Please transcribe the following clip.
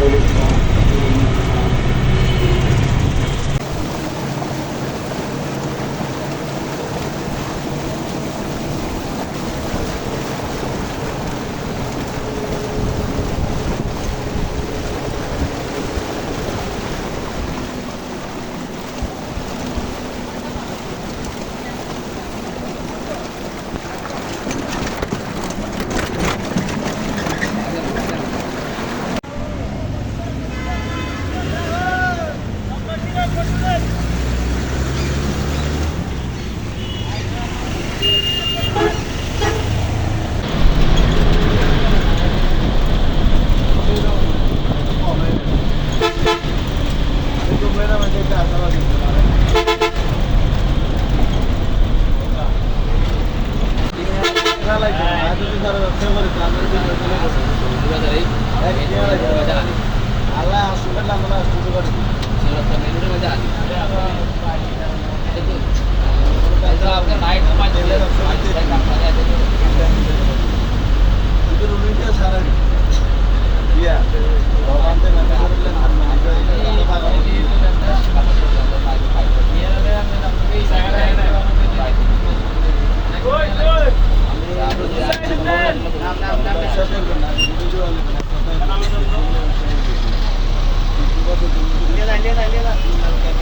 Thank আল্লাহ আসলে আমরা সুযোগ আছে లేదా లేదా లేదా